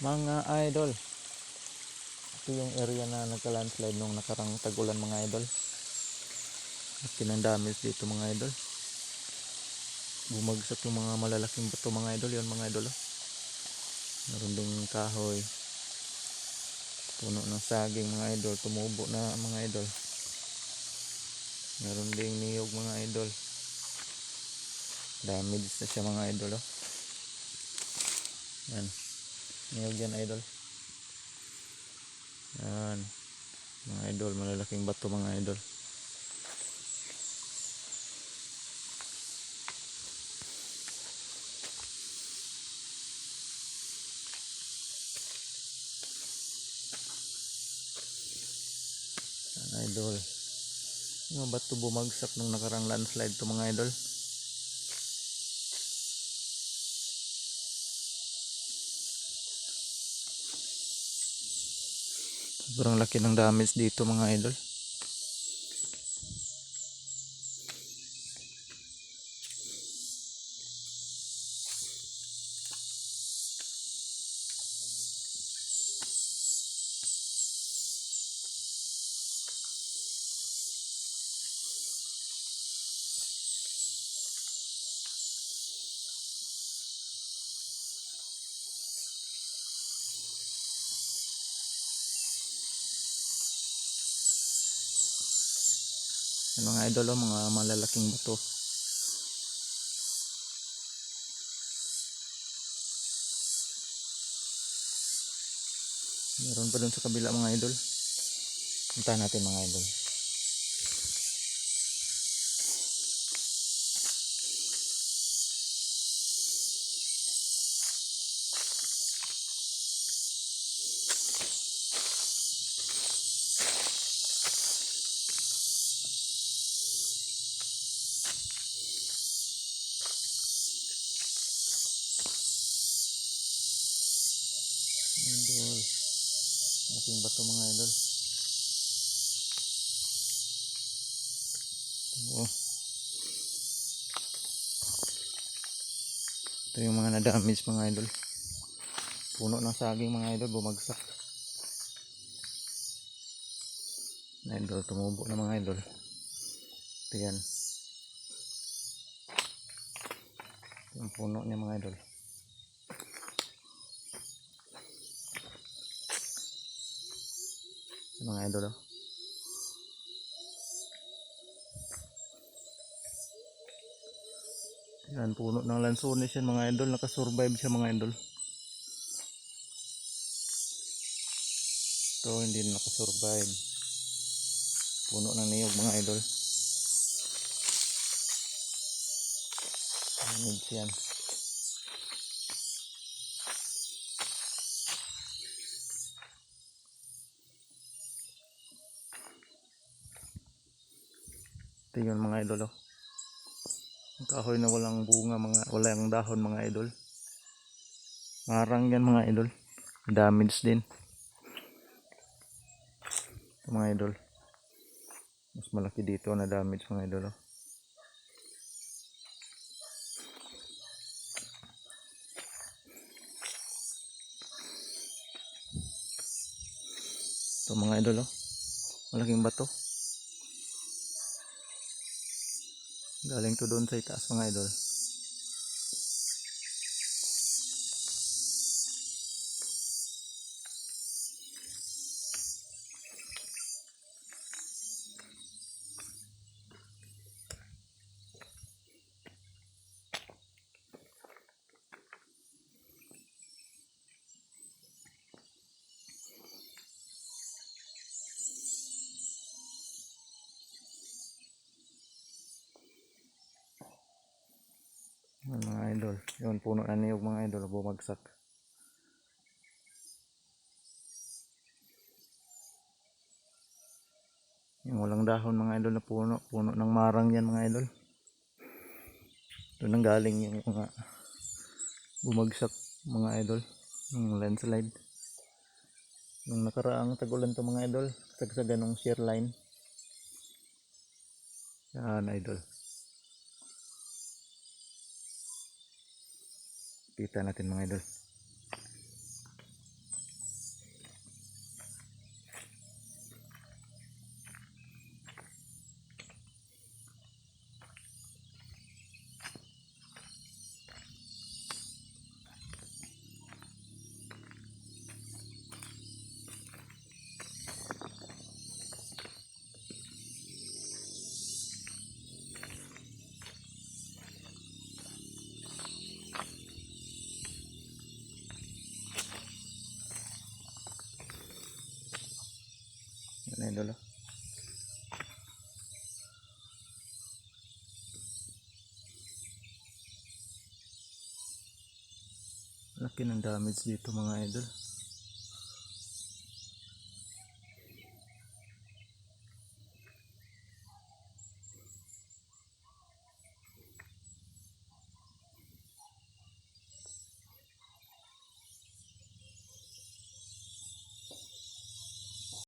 Mga idol. Ito yung area na nagka-landslide nung nakarang tagulan mga idol. At damage dito mga idol. Bumagsak yung mga malalaking bato mga idol. Yun mga idol. Oh. Meron ding kahoy. Puno ng saging mga idol. Tumubo na mga idol. Meron ding niyog mga idol. Damage na siya mga idol. Oh. Yan. Niyog yan idol. Yan. Mga idol, malalaking bato mga idol. Yan idol. Yung bato bumagsak nung nakarang landslide to mga idol. Sobrang laki ng damage dito mga idol. Yan mga idol, oh, mga malalaking bato. Meron pa dun sa kabila mga idol. Puntahan natin mga. Idol. Malaking bato mga idol. Ito. Ito yung mga na-damage mga idol. Puno ng saging mga idol bumagsak. Na idol tumubo na mga idol. Ito yan. Ito yung puno niya mga idol. Mga idol oh. Yan, puno ng lansones yan mga idol. Nakasurvive siya mga idol. Ito, hindi na nakasurvive. Puno ng niyog mga idol. Damage yan. Ito yun mga idol oh. Ang kahoy na walang bunga mga walang dahon mga idol. Marang yan mga idol. Damage din. Ito mga idol. Mas malaki dito na damage mga idol oh. Ito mga idol oh. Malaking bato. Galing to doon sa itaas mga idol. Yan, mga idol. Yun, puno na niyog mga idol. Bumagsak. Yung walang dahon mga idol na puno. Puno ng marang yan mga idol. Doon ang galing yung mga bumagsak mga idol. Yung landslide. Nung nakaraang tagulan to mga idol. Sagsagan ng shear line. Yan idol. Kita natin mga idol. Idol. Laki ng damage dito mga idol.